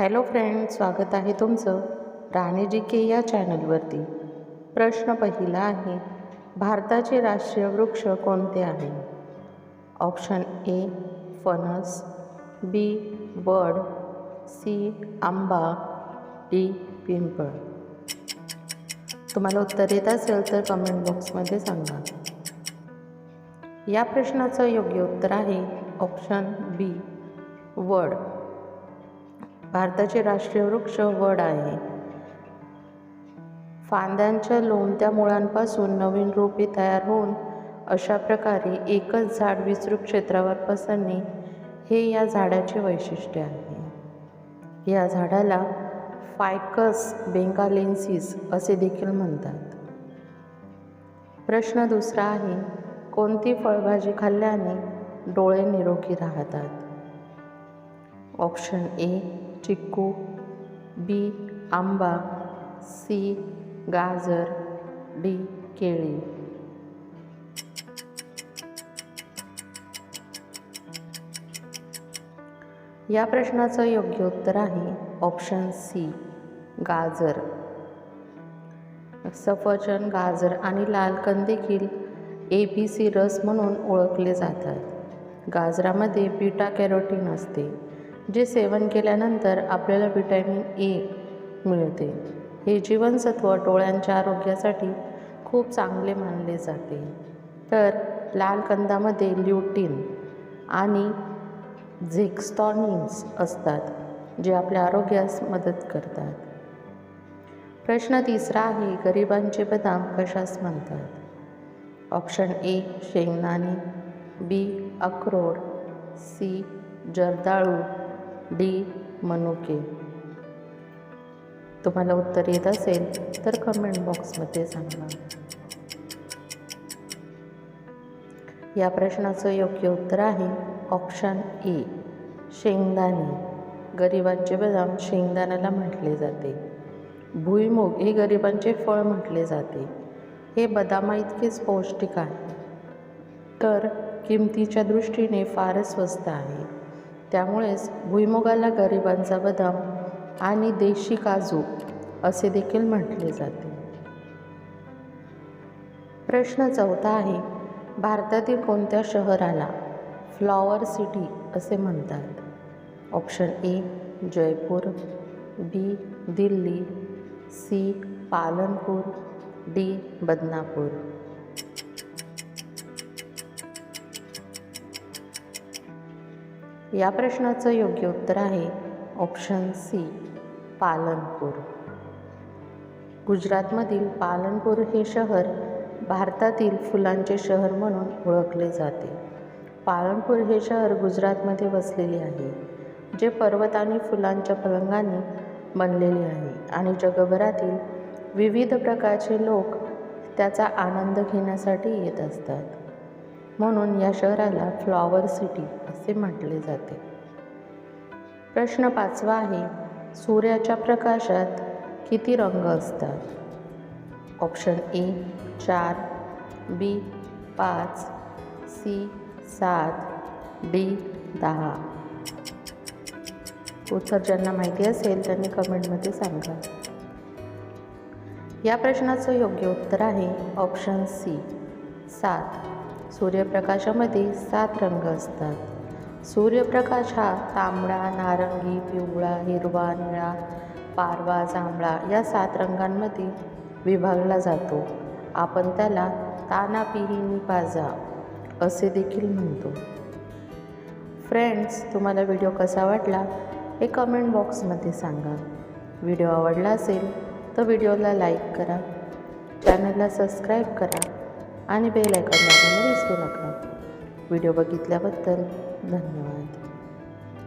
Hello friend स्वागत आहे तुमचं राणे जी के या चॅनलवरती. प्रश्न पहिला आहे भारताचे राष्ट्रीय वृक्ष कोणते आहे? ऑप्शन ए फणस बी वड सी आंबा डी पिंपळ. तुम्हाला उत्तर येत असेल तर कमेंट बॉक्समध्ये सांगा. या प्रश्नाचं योग्य उत्तर आहे ऑप्शन बी वड. भारताचे राष्ट्रीय वृक्ष वड आहे. फांद्यांच्या लोंबत्या मुळांपासून नवीन रोपे तयार होऊन अशा प्रकारे एकच झाड विस्तृत क्षेत्रावर पसरणे हे या झाडाचे वैशिष्ट्य आहे. या झाडाला फायकस बेंगालेन्सिस असे देखील म्हणतात. प्रश्न दुसरा आहे कोणती फळभाजी खाल्ल्याने डोळे निरोगी राहतात? ऑप्शन ए चिक्कू बी आंबा सी गाजर डी केळी. या प्रश्नाचं योग्य उत्तर आहे ऑप्शन सी गाजर. सफरचंद गाजर आणि लाल कंद देखील ए बी सी रस म्हणून ओळखले जातात. गाजरामध्ये बीटा कॅरोटीन असते. जे सेवन केल्यानंतर आपल्याला विटॅमिन ए मिळते. हे जीवनसत्व डोळ्यांच्या आरोग्यासाठी खूप चांगले मानले जाते. तर लाल कंदामध्ये ल्युटीन आणि झेक्स्टॉनिन्स असतात जे आपल्या आरोग्यास मदत करतात. प्रश्न तिसरा आहे गरिबांचे बदाम कशास म्हणतात? ऑप्शन ए शेंगदाणे. बी अक्रोड. सी जर्दाळू. डी मनुके. तुम्हाला उत्तर येत असेल तर कमेंट बॉक्समध्ये सांगा. या प्रश्नाचं योग्य उत्तर आहे ऑप्शन ए शेंगदाणे. गरिबांचे बदाम शेंगदाण्याला म्हटले जाते. भुईमुग हे गरिबांचे फळ म्हटले जाते. हे बदामा इतकेच पौष्टिक आहे. तर किमतीच्या दृष्टीने फारच स्वस्त आहे. त्यामुळेच भुईमुगाला गरिबांचा बदाम आणि देशी काजू असे देखील म्हटले जाते. प्रश्न चौथा आहे भारतातील कोणत्या शहराला फ्लॉवर सिटी असे म्हणतात? Option A Jaipur B Delhi C Palanpur D Badnapur. या प्रश्नाचं योग्य उत्तर आहे ऑप्शन सी पालनपूर. गुजरातमधील पालनपूर हे शहर भारतातील फुलांचे शहर म्हणून ओळखले जाते. पालनपूर हे शहर गुजरातमध्ये वसलेले आहे जे पर्वत आणि फुलांच्या पलंगांनी बनलेले आहे आणि जगभरातील विविध प्रकारचे लोक त्याचा आनंद घेण्यासाठी येत असतात. म्हणून या शहराला फ्लॉवर सिटी असे म्हटले जाते. प्रश्न पाचवा आहे सूर्याच्या प्रकाशात किती रंग असतात? ऑप्शन ए चार बी पाच सी सात डी दहा. उत्तर ज्यांना माहिती असेल त्यांनी कमेंटमध्ये सांगा. या प्रश्नाचं योग्य उत्तर आहे ऑप्शन सी सात. सूर्यप्रकाशामध्ये सात रंग असतात. सूर्यप्रकाश हा तांबडा नारंगी पिवळा हिरवा निळा पारवा जांभळा या सात रंगांमध्ये विभागला जातो. आपण त्याला ताना पिहिनी पाजा असे देखील म्हणतो. फ्रेंड्स तुम्हाला व्हिडिओ कसा वाटला हे कमेंट बॉक्समध्ये सांगा. व्हिडिओ आवडला असेल तर व्हिडिओला लाईक करा. चॅनलला सबस्क्राईब करा. आणि बेल आयकॉन दाबून विसरू नका. व्हिडिओ बघितल्याबद्दल धन्यवाद.